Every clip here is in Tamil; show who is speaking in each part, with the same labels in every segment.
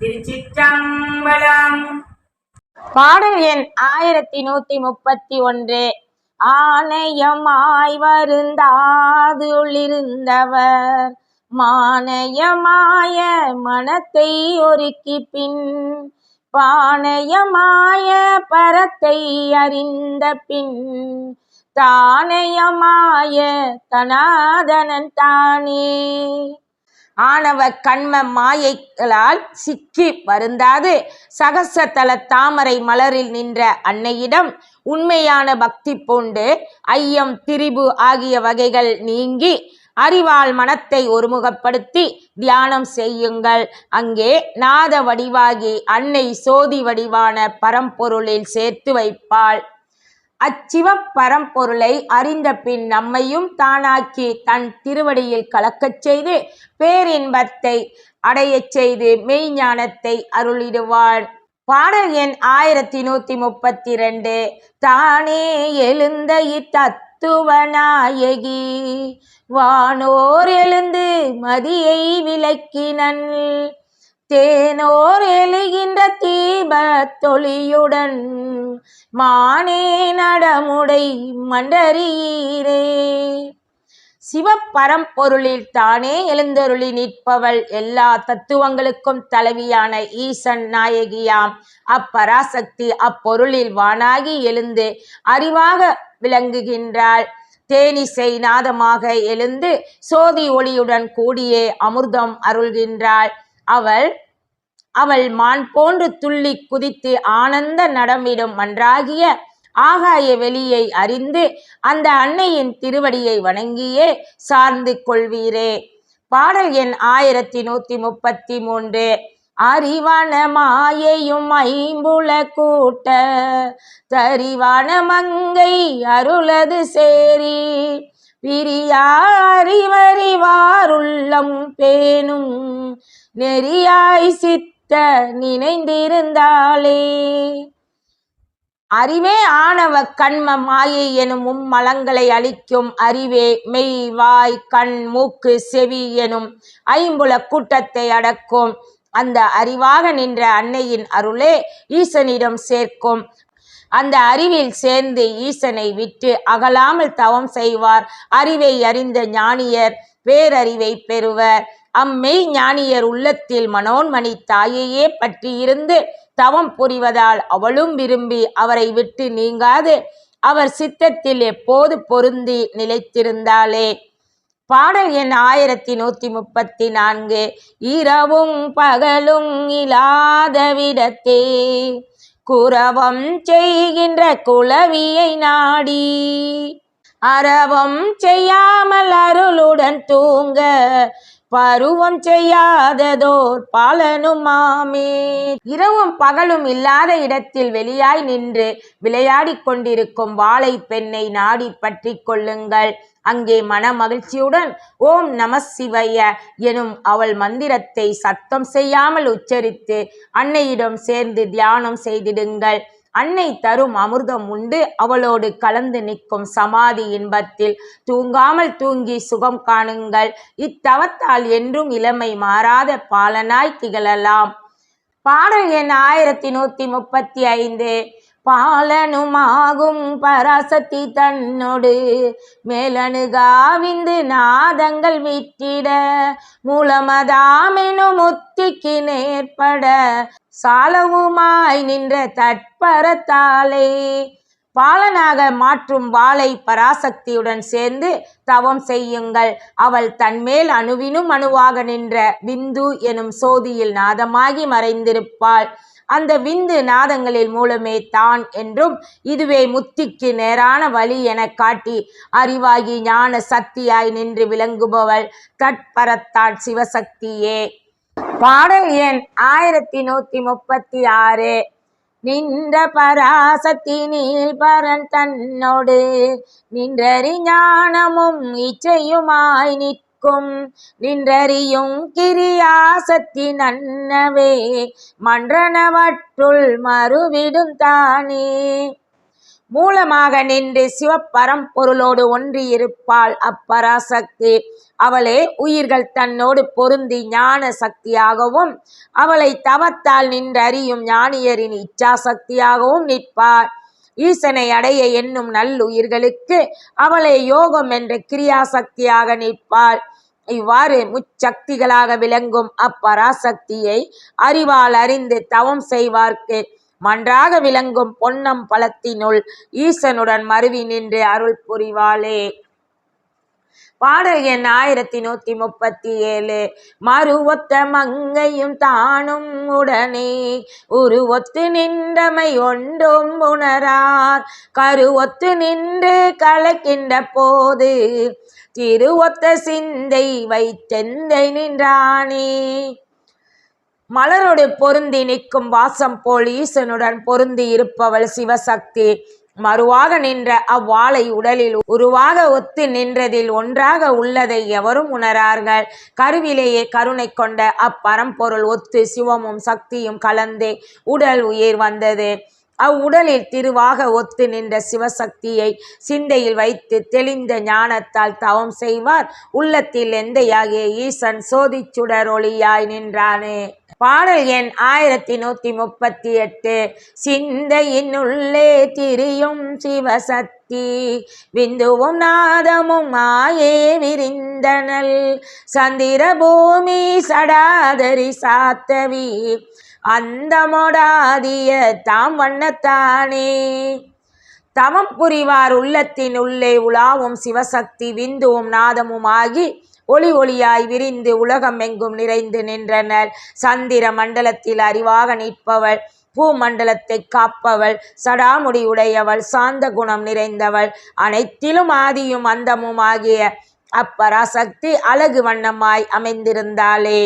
Speaker 1: திருச்சிற்றம்பலம்.
Speaker 2: பாடல் எண் ஆயிரத்தி நூத்தி முப்பத்தி ஒன்று. ஆணையமாய் வருந்தாதுளிருந்தவர் மானயமாய மனத்தை ஒருக்கி பின் பானயமாய பரத்தை அறிந்த பின் தானயமாய தனாதனன் தானே. ஆணவ கண்ம மாயைகளால் சிக்கி வருந்தாது. சகசதல தாமரை மலரில் நின்ற அன்னையிடம் உண்மையான பக்தி பூண்டு ஐயம் திரிபு ஆகிய வகைகள் நீங்கி அறிவால் மனத்தை ஒருமுகப்படுத்தி தியானம் செய்யுங்கள். அங்கே நாத வடிவாகி அன்னை சோதி வடிவான பரம்பொருளில் சேர்த்து வைப்பாள். அச்சிவ பரம்பொருளை அறிந்த பின் நம்மையும் தானாக்கி தன் திருவடியில் கலக்கச் செய்து பேரின்பத்தை அடையச் செய்து மெய்ஞானத்தை அருளிடுவான் பாடல் எண் ஆயிரத்தி நூத்தி முப்பத்தி ரெண்டு தானே எழுந்த இத்தத்துவநாயகி வானோர் எழுந்து மதியை விளக்கினன். தேனோர் எழுகின்ற தீ தீபத்தொளியுடன் மானே நடமுடை மண்டரீரே சிவபரம்பொருளில் தானே எழுந்தருளி நிற்பவள் எல்லா தத்துவங்களுக்கும் தலைவியான ஈசன் நாயகியாம். அப்பராசக்தி அப்பொருளில் வானாகி எழுந்து அறிவாக விளங்குகின்றாள். தேனிசை நாதமாக எழுந்து சோதி ஒளியுடன் கூடியே அமிர்தம் அருள்கின்றாள். அவள் அவள் மான் போன்று துள்ளி குதித்து ஆனந்த நடமிடும் மன்றாகிய ஆகாய வெளியை அறிந்து அந்த அன்னையின் திருவடியை வணங்கியே சார்ந்து கொள்வீரே. பாடல் எண் ஆயிரத்தி நூத்தி முப்பத்தி மூன்று. அறிவான மாயையும் ஐம்புல கூட்ட தறிவான மங்கை அருளது சேரி. பிரியாரிவறிவாருள்ளம் பேணும் நெறியாய் சித்த நினைந்திருந்தாளே. அறிவே ஆணவ கண்ம மாயை எனும் மலங்களை அளிக்கும் அறிவே மெய் வாய் கண் மூக்கு செவி எனும் ஐம்புல கூட்டத்தை அடக்கும். அந்த அறிவாக நின்ற அன்னையின் அருளே ஈசனிடம் சேர்க்கும். அந்த அறிவில் சேர்ந்து ஈசனை விட்டு அகலாமல் தவம் செய்வார். அறிவை அறிந்த ஞானியர் பேரறிவை பெறுவர். அம்மெய் ஞானியர் உள்ளத்தில் மனோன்மணி தாயையே பற்றியிருந்து தவம் புரிவதால் அவளும் விரும்பி அவரை விட்டு நீங்காது. அவர் சித்தத்தில் எப்போது பொருந்தி நிலைத்திருந்தாளே? பாடல் எண் ஆயிரத்தி நூத்தி முப்பத்தி நான்கு. இரவும் பகலும் இல்லாத விடத்தே குரவம் செய்கின்ற குளவியை நாடி அறவம் செய்யாமல் அருளுடன் தூங்க பருவம் செய்யாததோர் பாலனும் மாமே இரவும் பகலும் இல்லாத இடத்தில் வெளியாய் நின்று விளையாடிக் கொண்டிருக்கும் வாழை பெண்ணை நாடி பற்றி கொள்ளுங்கள். அங்கே மன மகிழ்ச்சியுடன் ஓம் நம சிவய எனும் அவள் மந்திரத்தை சத்தம் செய்யாமல் உச்சரித்து அன்னையிடம் சேர்ந்து தியானம் செய்திடுங்கள். அன்னை தரும் அமிர்தம் உண்டு. அவளோடு கலந்து நிற்கும் சமாதி இன்பத்தில் தூங்காமல் தூங்கி சுகம் காணுங்கள். இத்தவத்தால் என்றும் இளமை மாறாத பாலனாய் திகழலாம். பாடல் எண் ஆயிரத்தி நூத்தி முப்பத்தி ஐந்து. பாலனுமாகும் பராசக்தி தன்னோடு மேலனுகாவிந்து நாதங்கள் விட்டிட மூலமதாமெனும் முத்திக்கு நேர்பட சாலவுமாய் நின்ற தட்பரத்தாலே பாலனாக மாற்றும் வாளை பராசக்தியுடன் சேர்ந்து தவம் செய்யுங்கள். அவள் தன்மேல் அணுவினும் அணுவாக நின்ற விந்து எனும் சோதியில் நாதமாகி மறைந்திருப்பாள். அந்த விந்து நாதங்களில் மூலமே தான் என்றும் இதுவே முத்திக்கு நேரான வழி எனக் காட்டி அறிவாகி ஞான சக்தியாய் நின்று விளங்குபவள் தட்பரத்தாட் சிவசக்தியே. பாடல் எண் ஆயிரத்தி நூத்தி முப்பத்தி ஆறு. நின்ற பராசக்தி நீல் பரன் தன்னோடு நின்றறி ஞானமும் இச்சையுமாய் நிற்கும். நின்றறியும் கிரியாசக்தி நன்னவே மன்றனவற்றுள் மறுவிடும் தானே. மூலமாக நின்று சிவப்பரம்பொருளோடு ஒன்றியிருப்பாள் அப்பராசக்தி. அவளே உயிர்கள் தன்னோடு பொருந்தி ஞான சக்தியாகவும் அவளை தவத்தால் நின்றறியும் ஞானியரின் இச்சா சக்தியாகவும் நிற்பாள். ஈசனை அடைய எண்ணும் நல்லுயிர்களுக்கு அவளை யோகம் என்ற கிரியாசக்தியாக நிற்பாள். இவ்வாறு முச்சக்திகளாக விளங்கும் அப்பராசக்தியை அறிவால் அறிந்து தவம் செய்வார்க்கு. மன்றாக விளங்கும் பொன்னம் பழத்தினுள் ஈசனுடன் மருவி நின்று அருள் புரிவாளே. பாடல் எண் ஆயிரத்தி நூத்தி முப்பத்தி ஏழு. மறுவொத்த மங்கையும் தானும் உடனே உருவொத்து நின்றமை ஒன்றும் உணரார். கரு ஒத்து நின்று கலக்கின்ற போது திரு ஒத்த சிந்தை வைத்தெந்தை நின்றானே. மலரோடு பொருந்தி நிற்கும் வாசம் போல் ஈசனுடன் பொருந்தி இருப்பவள் சிவசக்தி. மறுவாக நின்ற அவ்வாளை உடலில் உருவாக ஒத்து நின்றதில் ஒன்றாக உள்ளதை எவரும் உணரார்கள். கருவிலேயே கருணை கொண்ட அப்பரம்பொருள் ஒத்து சிவமும் சக்தியும் கலந்து உடல் உயிர் வந்தது. அவ்வுடலில் திருவாக ஒத்து நின்ற சிவசக்தியை சிந்தையில் வைத்து தெளிந்த ஞானத்தால் தவம் செய்வார். உள்ளத்தில் எந்தையாகிய ஈசன் சோதிச்சுடர் ஒளியாய் நின்றானே. பாடல் எண் ஆயிரத்தி நூத்தி முப்பத்தி எட்டு. சிந்தையின் உள்ளே திரியும் சிவசக்தி விந்துவும் நாதமும் மாயே விரிந்தனல் சந்திர பூமி சடாதரி சாத்தவி அந்தமொடாதிய தாம் வண்ணத்தானே. தமம் புரிவார் உள்ளத்தின் உள்ளே உலாவும் சிவசக்தி விந்துவும் நாதமும் ஆகி ஒளி ஒளியாய் விரிந்து உலகம் எங்கும் நிறைந்து நின்றனர். சந்திர மண்டலத்தில் அறிவாக நிற்பவள் பூமண்டலத்தை காப்பவள் சடாமுடி உடையவள் சாந்த குணம் நிறைந்தவள். அனைத்திலும் ஆதியும் அந்தமும் ஆகிய அப்பராசக்தி அழகு வண்ணமாய் அமைந்திருந்தாளே.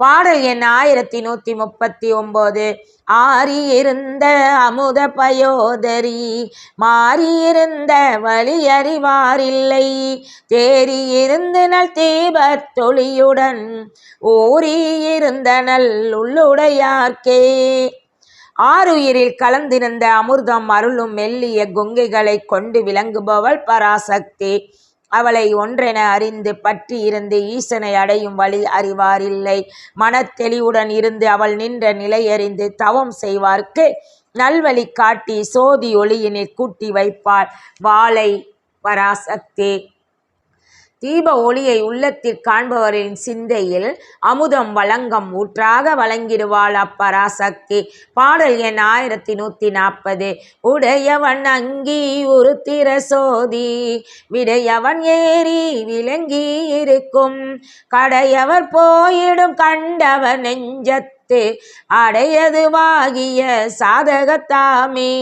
Speaker 2: பாடல் எண் ஆயிரத்தி நூத்தி முப்பத்தி ஒன்பது ஆறியிருந்த அமுத பயோதரி மாறியிருந்த வழி அறிவாரில்லை நல் தீபத் தொழியுடன் ஊறியிருந்த நல் உள்ளுடையார்க்கே. ஆறுயிரில் கலந்திருந்த அமிர்தம் அருளும் மெல்லிய கொங்கைகளை கொண்டு விளங்குபவள் பராசக்தி. அவளை ஒன்றென அறிந்து பற்றி இருந்து ஈசனை அடையும் வழி அறிவாரில்லை. மனத்தெளிவுடன் இருந்து அவள் நின்ற நிலையறிந்து தவம் செய்வார்க்கு. நல்வழி காட்டி சோதி ஒளியினை கூட்டி வைப்பாள். வாளை பராசக்தி தீப ஒளியை உள்ளத்தில் காண்பவரின் சிந்தையில் அமுதம் வழங்கம் ஊற்றாக வழங்கிடுவாள் அப்பராசக்தி. பாடல் எண் ஆயிரத்தி நூத்தி நாற்பது உடையவன் அங்கி உருத்திர சோதி விடையவன் ஏறி விளங்கி இருக்கும் கடையவர் போயிடும் கண்டவர் நெஞ்சத்து அடையதுவாகிய சாதகத்தாமே.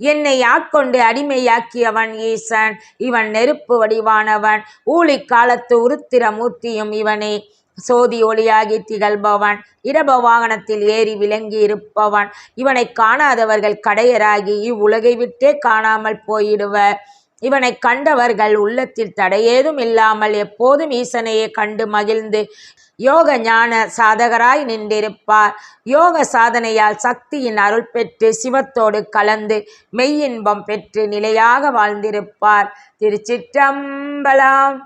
Speaker 2: என்னை ஆட்கொண்டு அடிமையாக்கியவன் ஈசன். இவன் நெருப்பு வடிவானவன். ஊழி காலத்து உருத்திர மூர்த்தியும் இவனே. சோதி ஒளியாகி திகழ்பவன். இடப வாகனத்தில் ஏறி விளங்கி இருப்பவன். இவனை காணாதவர்கள் கடையராகி இவ்வுலகை விட்டே காணாமல் போயிடுவர். இவனை கண்டவர்கள் உள்ளத்தில் தடையேதும் இல்லாமல் எப்போதும் ஈசனையே கண்டு மகிழ்ந்து யோக ஞான சாதகராய் நின்றிருப்பார். யோக சாதனையால் சக்தியின் அருள் பெற்று சிவத்தோடு கலந்து மெய்யின்பம் பெற்று நிலையாக வாழ்ந்திருப்பார். திருச்சிற்றம்பலம்.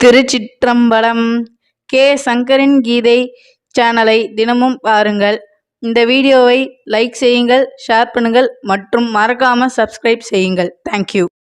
Speaker 3: திருச்சிற்றம்பலம். கே. சங்கரின் கீதை சேனலை தினமும் பாருங்கள். இந்த வீடியோவை லைக் செய்யுங்கள் ஷேர் பண்ணுங்கள் மற்றும் மறக்காமல் சப்ஸ்கிரைப் செய்யுங்கள். தேங்க்யூ